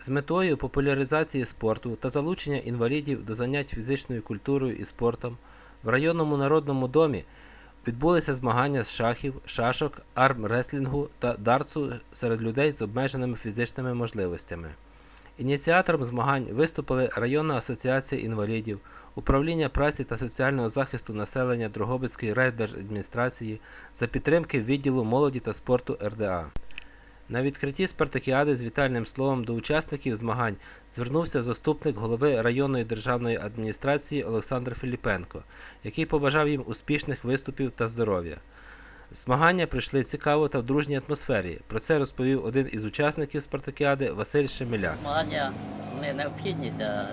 З метою популяризації спорту та залучення інвалідів до занять фізичною культурою і спортом в районному народному домі відбулися змагання з шахів, шашок, армреслінгу та дартсу серед людей з обмеженими фізичними можливостями. Ініціатором змагань виступили Районна асоціація інвалідів, Управління праці та соціального захисту населення Дрогобицької райдержадміністрації за підтримки відділу молоді та спорту РДА. На відкритті спартакіади з вітальним словом до учасників змагань звернувся заступник голови районної державної адміністрації Олександр Філіпенко, який побажав їм успішних виступів та здоров'я. Змагання прийшли цікаво та в дружній атмосфері. Про це розповів один із учасників спартакіади Василь Шемеляк. Змагання вони необхідні для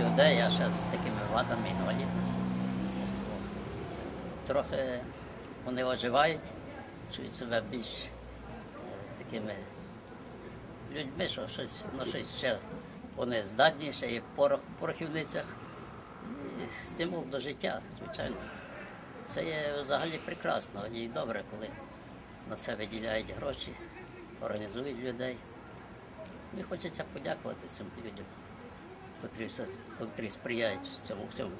людей, а ще з такими вадами інвалідності. Трохи вони оживають, чують себе більш такими людьми, що щось, ну, щось ще вони здатні, ще є порох в порохівницях. І стимул до життя, звичайно. Це є взагалі прекрасно і добре, коли на це виділяють гроші, організують людей. Мені хочеться подякувати цим людям, котрі, котрі сприяють цьому всьому.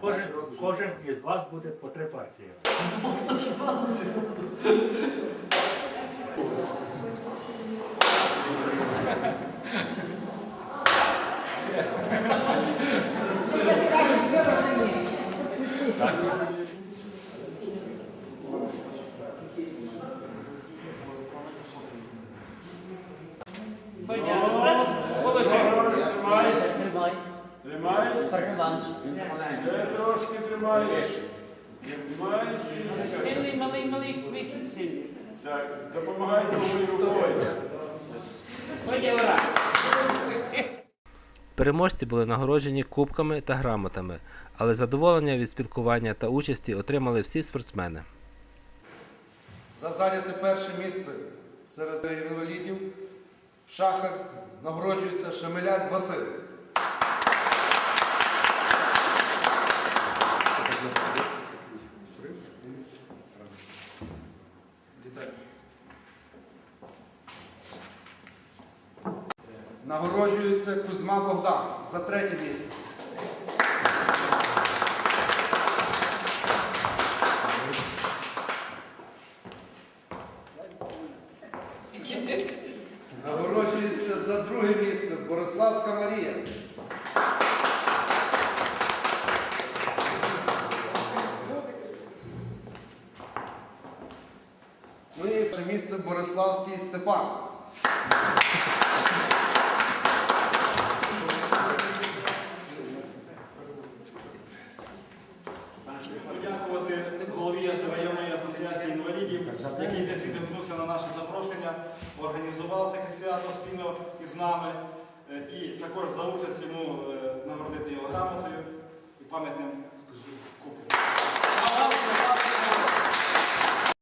Кожен, кожен із вас буде по три партії. Тримай, Реванш. трошки тримаєш. Сильний, малий, малий, квикий, сильний. так, допомагай другою рукою. Переможці були нагороджені кубками та грамотами, але задоволення від спілкування та участі отримали всі спортсмени. За зайняте перше місце серед інвалідів в шахах нагороджується Шемеляк Василь. Нагороджується Кузьма Богдан за третє місце. Нагороджується за друге місце Бориславська Марія. Ну і місце Бориславський Степан. подякувати голові районної асоціації інвалідів, який десь відгукнувся на наше запрошення, організував таке свято спільно із нами. Е, І також за участь йому е, нагородити